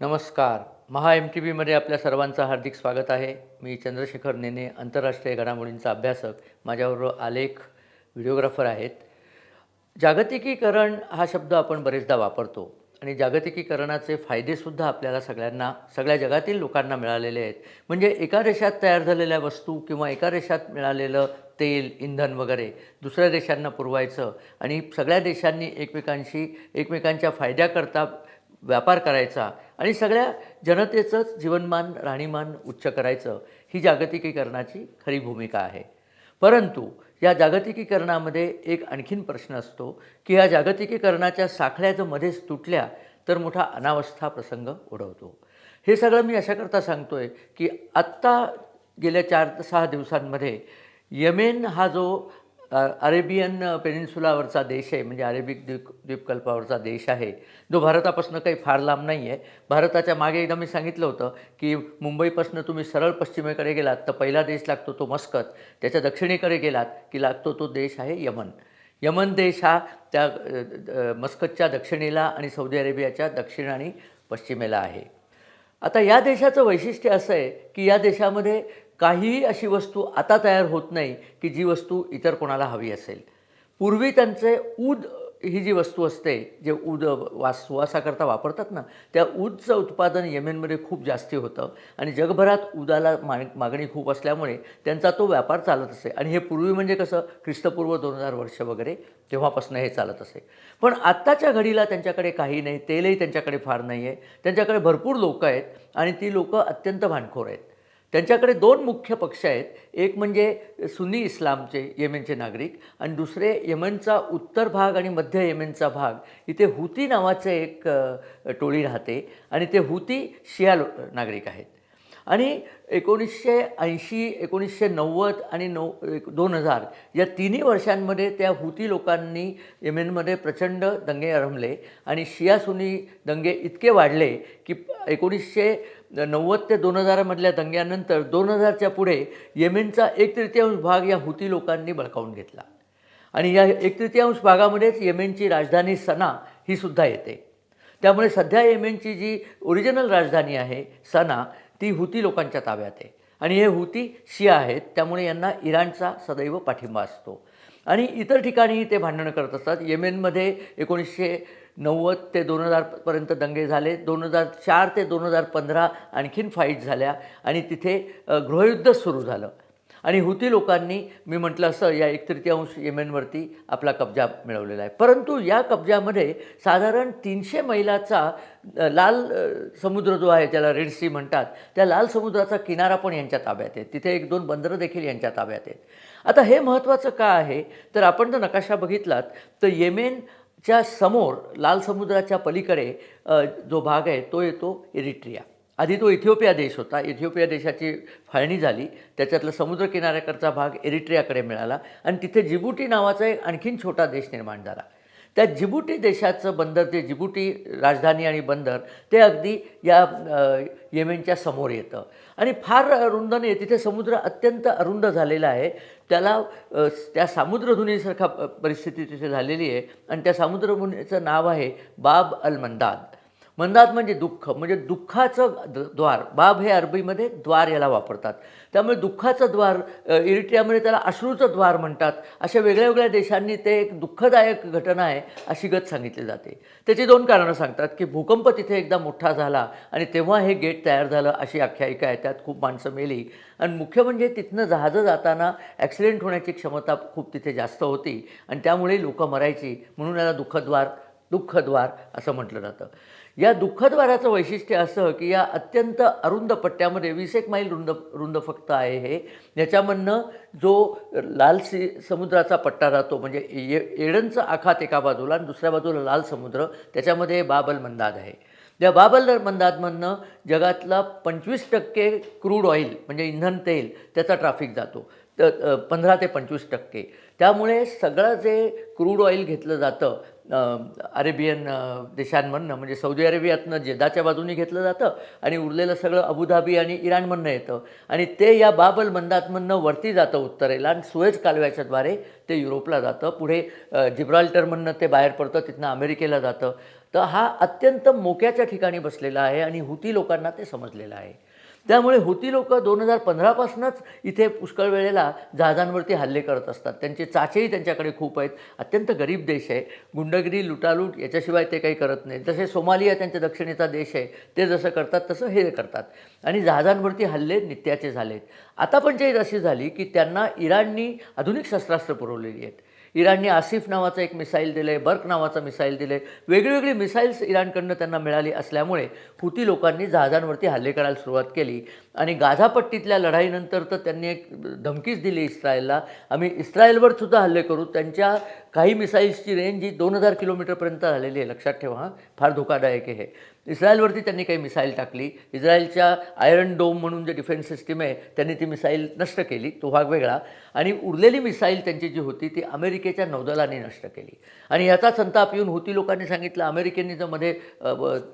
नमस्कार. महा M T व्हीमध्ये आपल्या सर्वांचं हार्दिक स्वागत आहे. मी चंद्रशेखर नेने आंतरराष्ट्रीय घडामोडींचा अभ्यासक. माझ्याबरोबर आलेख व्हिडिओग्राफर आहेत. जागतिकीकरण हा शब्द आपण बरेचदा वापरतो. आणि जागतिकीकरणाचे फायदेसुद्धा आपल्याला सगळ्यांना सगळ्या जगातील लोकांना मिळालेले आहेत. म्हणजे एका देशात तयार झालेल्या वस्तू किंवा एका देशात मिळालेलं तेल इंधन वगैरे दुसऱ्या देशांना पुरवायचं आणि सगळ्या देशांनी एकमेकांशी एकमेकांच्या फायद्याकरता व्यापार करायचा आणि सगळ्या जनतेचंच जीवनमान राहणीमान उच्च करायचं ही जागतिकीकरणाची खरी भूमिका आहे. परंतु या जागतिकीकरणामध्ये एक आणखीन प्रश्न असतो की या जागतिकीकरणाच्या साखळ्या जर मध्येच तुटल्या तर मोठा अनावस्था प्रसंग ओढवतो हे सगळं मी अशाकरता सांगतो आहे की आत्ता गेल्या चार ते सहा दिवसांमध्ये यमेन हा जो अरेबियन पेनिन्सुलावरचा देश आहे म्हणजे अरेबिक द्वीप द्वीपकल्पावरचा देश आहे. जो भारतापासून काही फार लांब नाही आहे. भारताच्या मागे एकदा मी सांगितलं होतं की मुंबईपासून तुम्ही सरळ पश्चिमेकडे गेलात तर पहिला देश लागतो तो मस्कत. त्याच्या दक्षिणेकडे गेलात की लागतो तो देश आहे यमन. यमन देश हा त्या मस्कतच्या दक्षिणेला आणि सौदी अरेबियाच्या दक्षिण आणि पश्चिमेला आहे. आता या देशाचं वैशिष्ट्य असं आहे की या देशामध्ये काहीही अशी वस्तू आता तयार होत नाही की जी वस्तू इतर कोणाला हवी असेल. पूर्वी त्यांचे ऊद ही जी वस्तू असते जे ऊद वास सुवासाकरता वापरतात ना त्या ऊदचं उत्पादन येमेनमध्ये खूप जास्ती होतं आणि जगभरात ऊदाला माग मागणी खूप असल्यामुळे त्यांचा तो व्यापार चालत असे. आणि हे पूर्वी म्हणजे कसं ख्रिस्तपूर्व दोन हजार वर्ष वगैरे तेव्हापासून हे चालत असे. पण आत्ताच्या घडीला त्यांच्याकडे काही नाही तेलही त्यांच्याकडे फार नाही आहे त्यांच्याकडे भरपूर लोकं आहेत आणि ती लोकं अत्यंत भांडखोर आहेत. त्यांच्याकडे दोन मुख्य पक्ष आहेत. एक म्हणजे सुन्नी इस्लामचे येमेनचे नागरिक आणि दुसरे येमेनचा उत्तर भाग आणि मध्य येमेनचा भाग. इथे हुती नावाचे एक टोळी राहते आणि ते हुती शिया नागरिक आहेत. आणि एकोणीसशे ऐंशी एकोणीसशे नव्वद आणि नऊ एक दोन हजार या तिन्ही वर्षांमध्ये त्या हुती लोकांनी येमेनमध्ये प्रचंड दंगे आरंभले आणि शियासुनी दंगे इतके वाढले की एकोणीसशे नव्वद ते दोन हजारामधल्या दंग्यानंतर दोन हजारच्या पुढे येमेनचा एक तृतीयांश भाग या हुती लोकांनी बळकावून घेतला. आणि या एक तृतीयांश भागामध्येच येमेनची राजधानी सना ही सुद्धा येते. त्यामुळे सध्या येमेनची जी ओरिजिनल राजधानी आहे सना ती हुती लोकांच्या ताब्यात आहे. आणि हे हुती शिया आहेत त्यामुळे यांना इराणचा सदैव पाठिंबा असतो. आणि इतर ठिकाणीही ते भांडणं करत असतात. येमेनमध्ये एकोणीसशे नव्वद ते दोन हजारपर्यंत दंगे झाले. दोन हजार चार ते दोन हजार पंधरा आणखीन फाईट झाल्या. आणि तिथे गृहयुद्ध सुरू झालं. आणि हुती लोकांनी मी म्हटलं असं या एक तृतीयांश येमेनवरती आपला कब्जा मिळवलेला आहे. परंतु या कब्जामध्ये साधारण तीनशे मैलाचा लाल समुद्र जो आहे ज्याला रेड सी म्हणतात त्या लाल समुद्राचा किनारा पण यांच्या ताब्यात आहे. तिथे एक दोन बंदरं देखील यांच्या ताब्यात आहेत. आता हे महत्त्वाचं का आहे? तर आपण जर नकाशा बघितलात तर येमेनच्या समोर लाल समुद्राच्या पलीकडे जो भाग आहे तो येतो इरिट्रिया. आधी तो इथिओपिया देश होता. इथिओपिया देशाची फाळणी झाली. त्याच्यातला समुद्र किनाऱ्याकडचा भाग एरिट्रियाकडे मिळाला आणि तिथे जिबुटी नावाचा एक आणखीन छोटा देश निर्माण झाला. त्या जिबुटी देशाचं बंदर ते जिबुटी राजधानी आणि बंदर ते अगदी या येमेनच्या समोर येतं. आणि फार रुंद नाही तिथे समुद्र अत्यंत अरुंद झालेला आहे. त्याला त्या सामुद्रधुनीसारखा प- परिस्थिती तिथे झालेली आहे. आणि त्या सामुद्रधुनीचं नाव आहे बाब अल मंदाद मंदात म्हणजे दुःख. म्हणजे दुःखाचं द्वार. बाब हे अरबीमध्ये द्वार याला वापरतात. त्यामुळे दुःखाचं द्वार इरिट्रियामध्ये त्याला अश्रूचं द्वार म्हणतात. अशा वेगळ्या वेगळ्या देशांनी ते एक दुःखदायक घटना आहे अशी गत सांगितली जाते. त्याची दोन कारणं सांगतात की भूकंप तिथे एकदा मोठा झाला आणि तेव्हा हे गेट तयार झालं अशी आख्यायिका आहे. त्यात खूप माणसं मेली. आणि मुख्य म्हणजे तिथनं जहाजं जाताना ॲक्सिडेंट होण्याची क्षमता खूप तिथे जास्त होती. आणि त्यामुळे लोकं मरायची. म्हणून याला दुःखद्वार दुःखद्वार असं म्हटलं जातं. या दुःखद्वाराचं वैशिष्ट्य असं की या अत्यंत अरुंद पट्ट्यामध्ये वीस एक माईल रुंद रुंद फक्त आहे हे. याच्यामधनं जो लाल सी समुद्राचा पट्टा राहतो म्हणजे ये एडनचं आखात एका बाजूला आणि दुसऱ्या बाजूला लाल समुद्र त्याच्यामध्ये बाबल मंदाद आहे. त्या बाबल मंदादमधनं जगातला पंचवीस टक्के क्रूड ऑइल म्हणजे इंधन तेल त्याचा ट्राफिक जातो. तर पंधरा ते पंचवीस टक्के. त्यामुळे सगळं जे क्रूड ऑइल घेतलं जातं अरेबियन देशांमधनं म्हणजे सौदी अरेबियातनं जेदाच्या बाजूनी घेतलं जातं आणि उरलेलं सगळं अबुधाबी आणि इराणमधनं येतं. आणि ते या बाबल बंदातमधनं वरती जातं उत्तरेला आणि सुएज कालव्याच्याद्वारे ते युरोपला जातं. पुढे जिब्राल्टरमधनं ते बाहेर पडतं तिथनं अमेरिकेला जातं. तर हा अत्यंत मोक्याच्या ठिकाणी बसलेला आहे आणि हुती लोकांना ते समजलेलं आहे. त्यामुळे होती लोक दोन हजार पंधरापासूनच इथे पुष्कळ वेळेला जहाजांवरती हल्ले करत असतात. त्यांचे चाचेही त्यांच्याकडे खूप आहेत. अत्यंत गरीब देश आहे. गुंडगिरी लुटालूट याच्याशिवाय ते काही करत नाही जसे सोमालिया त्यांच्या दक्षिणेचा देश आहे ते जसं करतात तसं हे करतात. आणि जहाजांवरती हल्ले नित्याचे झालेत. आता पंचायत अशी झाली की त्यांना इराणनी आधुनिक शस्त्रास्त्र पुरवलेली आहेत. इराणने आसिफ नावाचं एक मिसाईल दिलं आहे बर्क नावाचं मिसाईल दिलं आहे वेगळीवेगळी मिसाईल्स इराणकडनं त्यांना मिळाली असल्यामुळे हुती लोकांनी जहाजांवरती हल्ले करायला सुरुवात केली. आणि गाझापट्टीतल्या लढाईनंतर तर त्यांनी एक धमकीच दिली इस्रायलला. आम्ही इस्रायलवर सुद्धा हल्ले करू. त्यांच्या काही मिसाईल्सची रेंज ही दोन हजार किलोमीटरपर्यंत झालेली आहे. लक्षात ठेवा हां. फार धोकादायक आहे इस्रायलवरती त्यांनी काही मिसाईल टाकली. इस्रायलच्या आयरन डोम म्हणून जे डिफेन्स सिस्टीम आहे त्यांनी ती मिसाईल नष्ट केली तो भाग वेगळा. आणि उरलेली मिसाईल त्यांची जी होती ती अमेरिकेच्या नौदलाने नष्ट केली. आणि याचा संताप येऊन होती लोकांनी सांगितलं अमेरिकेने जर मध्ये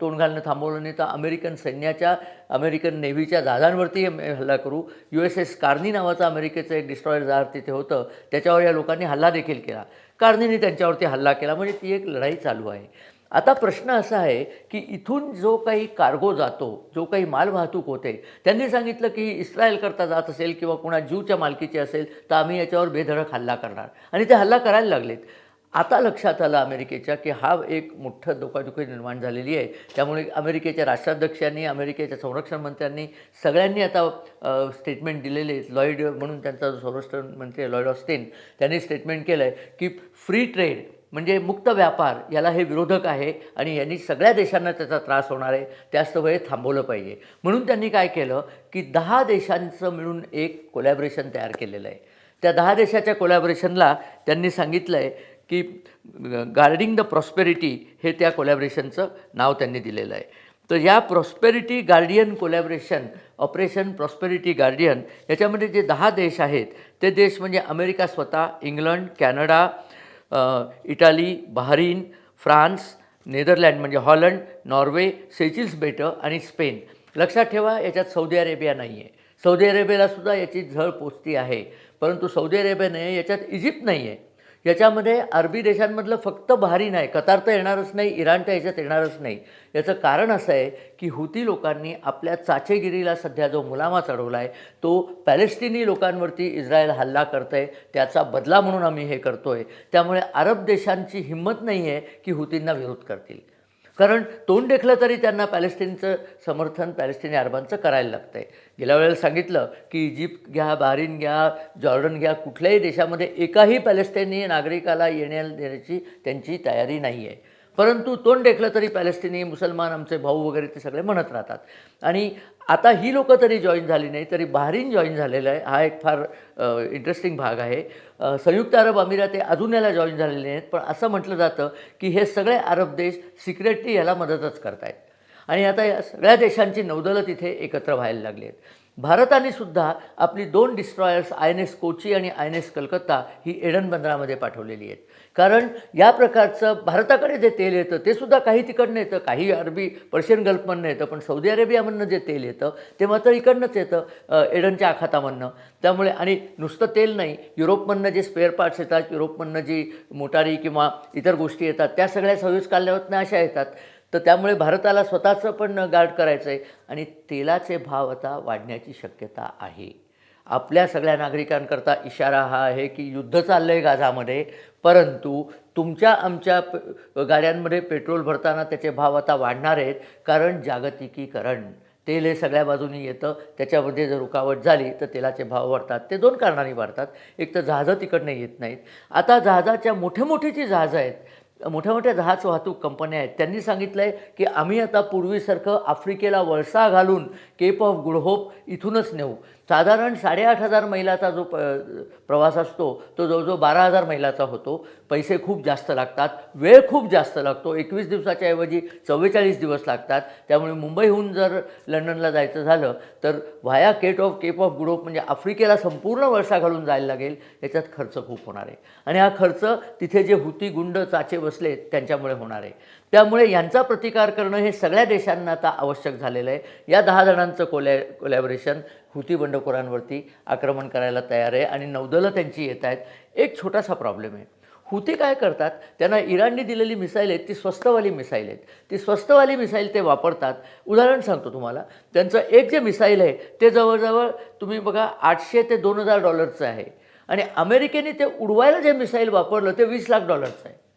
तोंड घालणं थांबवलं नाही तर अमेरिकन सैन्याच्या अमेरिकन नेव्हीच्या जहाजांवरती हल्ला करू. यू एस एस कार्नी नावाचं अमेरिकेचं एक डिस्ट्रॉयर जहाज तिथे होतं. त्याच्यावर या लोकांनी हल्ला देखील केला. कार्नीने त्यांच्यावरती हल्ला केला. म्हणजे ती एक लढाई चालू आहे. आता प्रश्न असा आहे की इथून जो काही कार्गो जातो जो काही मालवाहतूक होते त्यांनी सांगितलं की इस्रायलकरता जात असेल किंवा कुणा ज्यूच्या मालकीची असेल तर आम्ही याच्यावर बेधडक हल्ला करणार. आणि ते हल्ला करायला लागलेत. आता लक्षात आलं अमेरिकेच्या की हा एक मोठं धोकाधुकी निर्माण झालेली आहे. त्यामुळे अमेरिकेच्या राष्ट्राध्यक्षांनी अमेरिकेच्या संरक्षण मंत्र्यांनी सगळ्यांनी आता स्टेटमेंट दिलेले आहेत. लॉईड म्हणून त्यांचा जो संरक्षण मंत्री लॉईड ऑस्टेन त्यांनी स्टेटमेंट केलं आहे की फ्री ट्रेड म्हणजे मुक्त व्यापार याला हे विरोधक आहे आणि यांनी सगळ्या देशांना त्याचा त्रास होणार आहे त्याच वेळ थांबवलं पाहिजे. म्हणून त्यांनी काय केलं की दहा देशांचं मिळून एक कोलॅबरेशन तयार केलेलं आहे. त्या दहा देशाच्या कोलॅबरेशनला त्यांनी सांगितलं आहे की गार्डिंग द प्रॉस्पेरिटी हे त्या कोलॅबरेशनचं नाव त्यांनी दिलेलं आहे. तर या prosperity guardian collaboration operation prosperity guardian याच्यामध्ये जे दहा देश आहेत ते देश म्हणजे अमेरिका स्वतः England Canada Italy Bahrain France Netherland म्हणजे हॉलंड नॉर्वे सेचिल्स बेटं आणि स्पेन. लक्षात ठेवा याच्यात सौदी अरेबिया नाही आहे सौदी अरेबियालासुद्धा याची झळ पोचती आहे. परंतु सौदी अरेबिया नाही आहे याच्यात इजिप्त नाही आहे याच्यामध्ये अरबी देशांमधलं फक्त बहारीन आहे कतार तर येणारच नाही इराण तर याच्यात येणारच नाही. याचं कारण असं आहे की हुती लोकांनी आपल्या चाचेगिरीला सध्या जो मुलामा चढवला आहे तो पॅलेस्टिनी लोकांवरती इस्रायल हल्ला करत आहे त्याचा बदला म्हणून आम्ही हे करतो आहे त्यामुळे अरब देशांची हिंमत नाही आहे की हुतींना विरोध करतील. कारण तोंड देखलं तरी त्यांना पॅलेस्टिनचं समर्थन पॅलेस्टिनी अरबांचं करायला लागतं आहे गेल्या वेळेला सांगितलं की इजिप्त घ्या बहारीन घ्या जॉर्डन घ्या कुठल्याही देशामध्ये एकाही पॅलेस्टिनी नागरिकाला येण्या देण्याची त्यांची तयारी नाही आहे परंतु तोंड देखलं तरी पॅलेस्टिनी मुसलमान आमचे भाऊ वगैरे ते सगळे म्हणत राहतात. आणि आता ही लोकं तरी जॉईन झाली नाही तरी बहारीन जॉईन झालेलं आहे. हा एक फार इंटरेस्टिंग भाग आहे. संयुक्त अरब अमिरात हे अजून याला जॉईन झालेले नाहीत पण असं म्हटलं जातं की हे सगळे अरब देश सिक्रेटली याला मदतच करतायत. आणि आता या सगळ्या देशांची नौदलं तिथे एकत्र व्हायला लागली आहेत. भारताने सुद्धा आपली दोन destroyers I N S Kochi आणि आय एन एस कलकत्ता ही एडन बंदरामध्ये पाठवलेली आहेत. कारण या प्रकारचं भारताकडे जे तेल येतं ते सुद्धा काही तिकडनं येतं. काही अरबी पर्शियन गल्फमधनं येतं पण सौदी अरेबियामधनं जे तेल येतं ते मात्र इकडनंच येतं एडनच्या आखातामधनं. त्यामुळे आणि नुसतं तेल नाही युरोपमधनं जे स्पेअर पार्ट्स येतात युरोपमधनं जी मोटारी किंवा इतर गोष्टी येतात त्या सगळ्या सव्वीस कालव्यातनं अशा येतात. तर त्यामुळे भारताला स्वतःचं पण गार्ड करायचं आहे आणि तेलाचे भाव आता वाढण्याची शक्यता आहे. आपल्या सगळ्या नागरिकांकरता इशारा हा आहे की युद्ध चाललं आहे गाझामध्ये परंतु तुमच्या आमच्या गाड्यांमध्ये पेट्रोल भरताना त्याचे भाव आता वाढणार आहेत कारण जागतिकीकरण. तेल हे सगळ्या बाजूनी येतं त्याच्यामध्ये जर रुकावट झाली तर तेलाचे भाव वाढतात. ते दोन कारणांनी वाढतात. एक तर जहाजं तिकडनं येत नाहीत. आता जहाजाच्या मोठे मोठी जी जहाजं आहेत मोठ्या मोठ्या जहाज वाहतूक कंपन्या आहेत. त्यांनी सांगितलं आहे की आम्ही आता पूर्वीसारखं आफ्रिकेला वळसा घालून केप ऑफ गुड होप इथूनच नेऊ. साधारण साडेआठ हजार मैलाचा जो प प्रवास असतो तो जवळजवळ बारा हजार मैलाचा होतो. पैसे खूप जास्त लागतात. वेळ खूप जास्त लागतो. एकवीस दिवसाच्या ऐवजी चव्वेचाळीस दिवस लागतात. त्यामुळे मुंबईहून जर लंडनला जायचं झालं तर via cape of cape of good hope म्हणजे आफ्रिकेला संपूर्ण वर्षा घालून जायला लागेल. याच्यात खर्च खूप होणार आहे. आणि हा खर्च तिथे जे हुती गुंड चाचे बसले त्यांच्यामुळे होणार आहे. त्यामुळे यांचा प्रतिकार करणं हे सगळ्या देशांना आता आवश्यक झालेलं आहे. या दहा जणांचं कोलॅ कोलॅबरेशन हुती बंडखोरांवरती आक्रमण करायला तयार आहे आणि नौदलं त्यांची येत आहेत. एक छोटासा प्रॉब्लेम आहे. हुती काय करतात? त्यांना इराणने दिलेली मिसाईल आहेत ती स्वस्तवाली मिसाईल आहेत. ती स्वस्तवाली मिसाईल ते वापरतात. उदाहरण सांगतो तुम्हाला. त्यांचं एक जे मिसाईल आहे ते जवळजवळ तुम्ही बघा आठशे ते दोन हजार डॉलरचं आहे. आणि अमेरिकेने ते उडवायला जे मिसाईल वापरलं ते वीस लाख डॉलरचं आहे.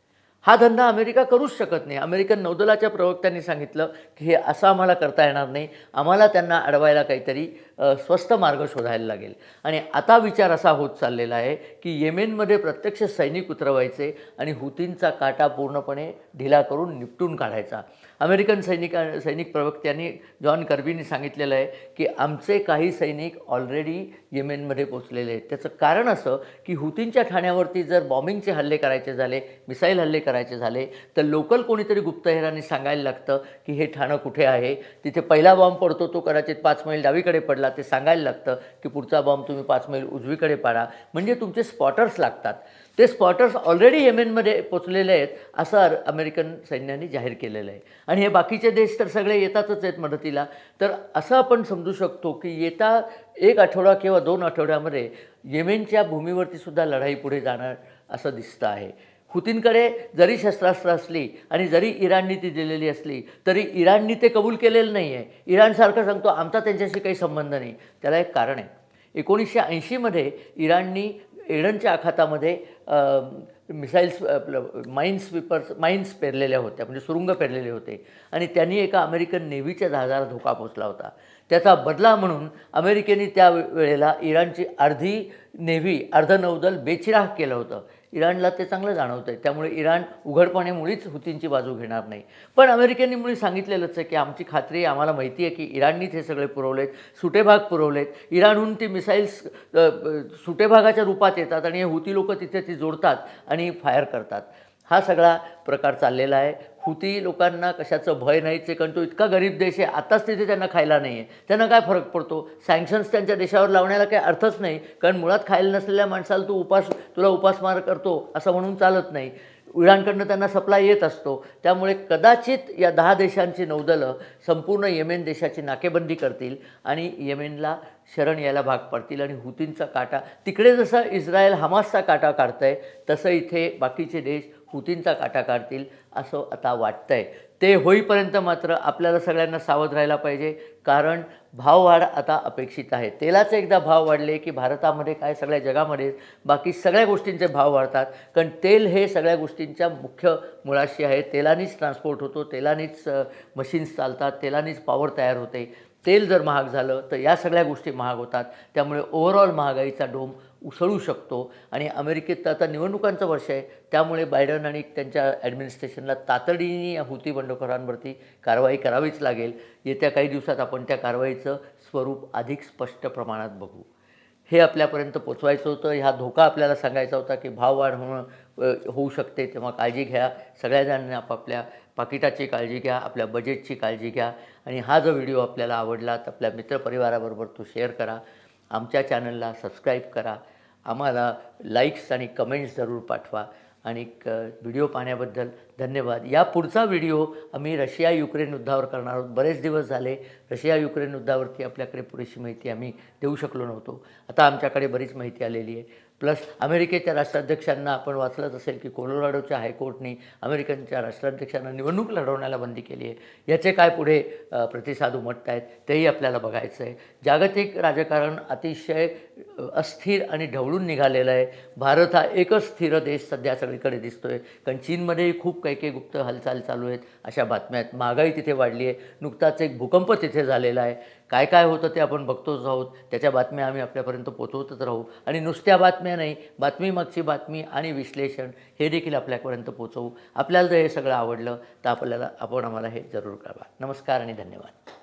हा धंदा अमेरिका करूच शकत नाही. अमेरिकन नौदलाच्या प्रवक्त्यांनी सांगितलं की हे असं आम्हाला करता येणार नाही. आम्हाला त्यांना अडवायला काहीतरी स्वस्त मार्ग शोधायला लागेल. आणि आता विचार असा होत चाललेला आहे की येमेनमध्ये प्रत्यक्ष सैनिक उतरवायचे आणि हुतींचा काटा पूर्णपणे ढिला करून निपटून काढायचा. अमेरिकन सैनिका सैनिक प्रवक्त्यांनी जॉन कर्बीनी सांगितलेलं आहे की आमचे काही सैनिक ऑलरेडी येमेनमध्ये पोचलेले आहेत. त्याचं कारण असं की हुतींच्या ठाण्यावरती जर बॉम्बिंगचे हल्ले करायचे झाले मिसाईल हल्ले करायचे झाले तर लोकल कोणीतरी गुप्तहेरांनी सांगायला लागतं की हे ठाणं कुठे आहे? तिथे पहिला बॉम्ब पडतो तो कदाचित पाच मैल डावीकडे पडला ते सांगायला लागतं की पुढचा बॉम्ब तुम्ही पाच मैल उजवीकडे पाडा. म्हणजे तुमचे स्पॉटर्स लागतात. ते स्पॉटर्स ऑलरेडी येमेनमध्ये पोचलेले आहेत असं अमेरिकन सैन्याने जाहीर केलेलं आहे. आणि हे बाकीचे देश तर सगळे येतातच आहेत मदतीला. तर असं आपण समजू शकतो की येता एक आठवडा किंवा दोन आठवड्यामध्ये येमेनच्या भूमीवरतीसुद्धा लढाई पुढे जाणार असं दिसतं आहे. हुतींकडे जरी शस्त्रास्त्र असली आणि जरी इराणनी ती दिलेली असली तरी इराणनी ते कबूल केलेलं नाही आहे इराणसारखं सांगतो आमचा त्यांच्याशी काही संबंध नाही. त्याला एक कारण आहे. एकोणीसशे ऐंशीमध्ये इराणनी एडनच्या आखातामध्ये मिसाईल्स माइन्स माईन स्वीपर्स पेरलेल्या होत्या म्हणजे सुरुंग पेरलेले होते. आणि त्यांनी एका अमेरिकन नेव्हीच्या जहाजाला धोका पोचला होता. त्याचा बदला म्हणून अमेरिकेने त्या वेळेला इराणची अर्धी नेव्ही अर्ध नौदल बेचिराह केलं होतं. इराणला ते चांगलं जाणवतं आहे त्यामुळे इराण उघडपणे मुळीच हुतींची बाजू घेणार नाही. पण अमेरिकेने मुळी सांगितलेलंच आहे की आमची खात्री आम्हाला माहिती आहे की इराणनीच हे सगळे पुरवलेत सुटेभाग पुरवलेत. इराणहून ती मिसाईल्स सुटे भागाच्या सुटेभागाच्या रूपात येतात आणि हे हुती लोक तिथे ती जोडतात आणि फायर करतात. हा सगळा प्रकार चाललेला आहे. हुती लोकांना कशाचं भय नाहीच आहे कारण तो इतका गरीब देश आहे आताच तिथे त्यांना खायला नाही आहे. त्यांना काय फरक पडतो? सँक्शन्स त्यांच्या देशावर लावण्याला काही अर्थच नाही. कारण मुळात खायला नसलेल्या माणसाला तू उपास तुला उपासमार करतो असं म्हणून चालत नाही. इराणकडनं त्यांना सप्लाय येत असतो. त्यामुळे कदाचित या दहा देशांची नौदलं संपूर्ण येमेन देशाची नाकेबंदी करतील आणि येमेनला शरण यायला भाग पडतील आणि हुतींचा काटा तिकडे जसं इस्रायल हमासचा काटा काढतंय तसं इथे बाकीचे देश हुतींचा काटा काढतील असं आता वाटतंय. ते होईपर्यंत मात्र आपल्याला सगळ्यांना सावध राहायला पाहिजे. कारण भाववाढ आता अपेक्षित आहे. तेलाचे एकदा भाव वाढले की भारतामध्ये काय सगळ्या जगामध्ये बाकी सगळ्या गोष्टींचे भाव वाढतात. कारण तेल हे सगळ्या गोष्टींच्या मुख्य मुळाशी आहे. तेलानीच ट्रान्सपोर्ट होतो. तेलानीच मशीन्स चालतात. तेलानीच पॉवर तयार होते. तेल जर महाग झालं तर या सगळ्या गोष्टी महाग होतात. त्यामुळे ओव्हरऑल महागाईचा डोम उसळू शकतो. आणि अमेरिकेत तर आता निवडणुकांचं वर्ष आहे. त्यामुळे बायडन आणि त्यांच्या ॲडमिनिस्ट्रेशनला तातडीने या हुती बंडखोरांवरती कारवाई करावीच लागेल. येत्या काही दिवसात आपण त्या कारवाईचं स्वरूप अधिक स्पष्ट प्रमाणात बघू. हे आपल्यापर्यंत पोचवायचं होतं. हा धोका आपल्याला सांगायचा होता की भाववाढ होणं होऊ शकते. तेव्हा काळजी घ्या. सगळ्याजणांनी आपापल्या पाकिटाची काळजी घ्या. आपल्या बजेटची काळजी घ्या. आणि हा जो व्हिडिओ आपल्याला आवडला तर आपल्या मित्रपरिवाराबरोबर तो शेअर करा. आमच्या चॅनलला सबस्क्राईब करा. आम्हाला लाईक्स आणि कमेंट्स जरूर पाठवा. आणि क व्हिडिओ पाहण्याबद्दल धन्यवाद. या पुढचा व्हिडिओ आम्ही रशिया युक्रेन युद्धावर करणार आहोत. बरेच दिवस झाले रशिया युक्रेन युद्धावरती आपल्याकडे पुरेशी माहिती आम्ही देऊ शकलो नव्हतो. आता आमच्याकडे बरीच माहिती आलेली आहे. प्लस अमेरिकेच्या राष्ट्राध्यक्षांना आपण वाचलंच असेल की कोलोराडोच्या हायकोर्टने अमेरिकनच्या राष्ट्राध्यक्षांना निवडणूक लढवण्याला बंदी केली आहे. याचे काय पुढे प्रतिसाद उमटत आहेत तेही आपल्याला बघायचं आहे जागतिक राजकारण अतिशय अस्थिर आणि ढवळून निघालेलं आहे. भारत हा एकच स्थिर देश सध्या सगळीकडे दिसतो आहे कारण चीनमध्येही खूप काही काही गुप्त हालचाल चालू आहेत अशा बातम्या आहेत. महागाई तिथे वाढली आहे. नुकताच एक भूकंप तिथे झालेला आहे. काय काय होतं ते आपण बघतोच आहोत. त्याच्या बातम्या आम्ही आपल्यापर्यंत पोचवतच राहू. आणि नुसत्या बातम्या नाही बातमीमागची बातमी आणि विश्लेषण हे देखील आपल्यापर्यंत पोचवू. आपल्याला जर हे सगळं आवडलं तर आपल्याला आपण आम्हाला हे जरूर कळवा. नमस्कार आणि धन्यवाद.